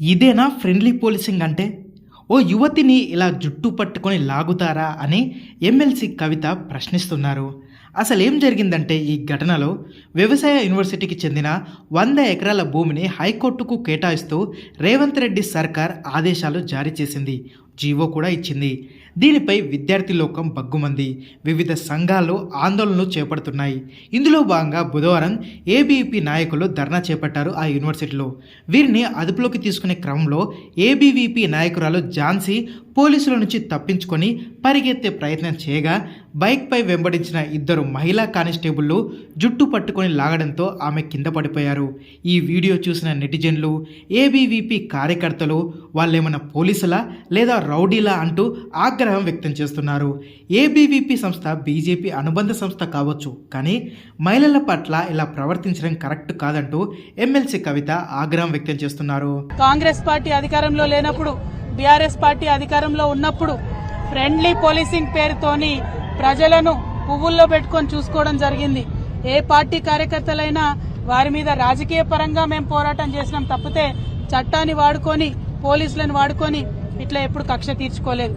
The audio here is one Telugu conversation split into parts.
ఇదేనా ఫ్రెండ్లీ పోలీసింగ్ అంటే? ఓ యువతిని ఇలా జుట్టు పట్టుకొని లాగుతారా అని ఎమ్మెల్సీ కవిత ప్రశ్నిస్తున్నారు. అసలు ఏం జరిగిందంటే ఈ ఘటనలో వ్యవసాయ యూనివర్సిటీకి చెందిన వంద ఎకరాల భూమిని హైకోర్టుకు కేటాయిస్తూ రేవంత్ రెడ్డి సర్కార్ ఆదేశాలు జారీ చేసింది. జీవో కూడా ఇచ్చింది. దీనిపై విద్యార్థి లోకం బగ్గుమంది వివిధ సంఘాలు ఆందోళనలు చేపడుతున్నాయి. ఇందులో భాగంగా బుధవారం ఏబీవీపీ నాయకులు ధర్నా చేపట్టారు ఆ యూనివర్సిటీలో. వీరిని అదుపులోకి తీసుకునే క్రమంలో ఏబీవీపీ నాయకురాలు ఝాన్సీ పోలీసుల నుంచి తప్పించుకొని పరిగెత్తే ప్రయత్నం చేయగా బైక్పై వెంబడించిన ఇద్దరు మహిళా కానిస్టేబుళ్ళు జుట్టు పట్టుకొని లాగడంతో ఆమె కింద పడిపోయారు. ఈ వీడియో చూసిన నెటిజన్లు ఏబీవీపీ కార్యకర్తలు వాళ్ళేమైనా పోలీసులా లేదా రౌడీలా అంటూ ఆగ్రహం వ్యక్తం చేస్తున్నారు. ఏబీవీపీ సంస్థ బీజేపీ అనుబంధ సంస్థ కావచ్చు. కానీ మహిళల పట్ల ఇలా ప్రవర్తించడం కరెక్ట్ కాదంటూ ఎమ్మెల్సీ కవిత ఆగ్రహం వ్యక్తం చేస్తున్నారు. కాంగ్రెస్ పార్టీ అధికారంలో లేనప్పుడు బీఆర్ఎస్ పార్టీ అధికారంలో ఉన్నప్పుడు ఫ్రెండ్లీ పోలీసింగ్ పేరుతోని ప్రజలను పువ్వుల్లో పెట్టుకొని చూసుకోవడం జరిగింది. ఏ పార్టీ కార్యకర్తలైనా వారి మీద రాజకీయ పరంగా మేము పోరాటం చేసినాం తప్పితే చట్టాన్ని వాడుకొని పోలీసులను వాడుకొని ఇట్లా ఎప్పుడు కక్ష తీర్చుకోలేదు.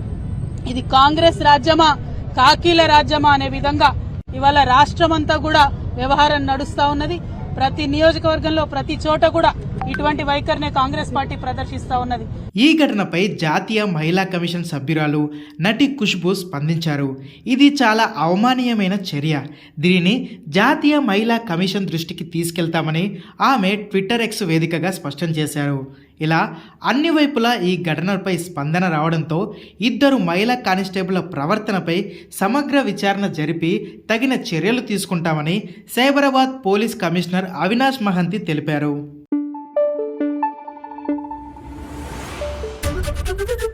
ఇది కాంగ్రెస్ రాజ్యమా? కాకీల రాజ్యమా అనే విధంగా ఇవాళ రాష్ట్రమంతా కూడా వ్యవహారం నడుస్తా ఉన్నది. ప్రతి నియోజకవర్గంలో ప్రతి చోట కూడా ఇటువంటి వైఖరినే కాంగ్రెస్ పార్టీ ప్రదర్శిస్తా ఉన్నది. ఈ ఘటనపై జాతీయ మహిళా కమిషన్ సభ్యురాలు నటి ఖుష్బు స్పందించారు. ఇది చాలా అవమానీయమైన చర్య. దీనిని జాతీయ మహిళా కమిషన్ దృష్టికి తీసుకెళ్తామని ఆమె ట్విట్టర్ ఎక్స్ వేదికగా స్పష్టం చేశారు. ఇలా అన్ని వైపులా ఈ ఘటనపై స్పందన రావడంతో ఇద్దరు మహిళా కానిస్టేబుల్ ప్రవర్తనపై సమగ్ర విచారణ జరిపి తగిన చర్యలు తీసుకుంటామని సైబరాబాద్ పోలీస్ కమిషనర్ అవినాష్ మహంతి తెలిపారు. どどど。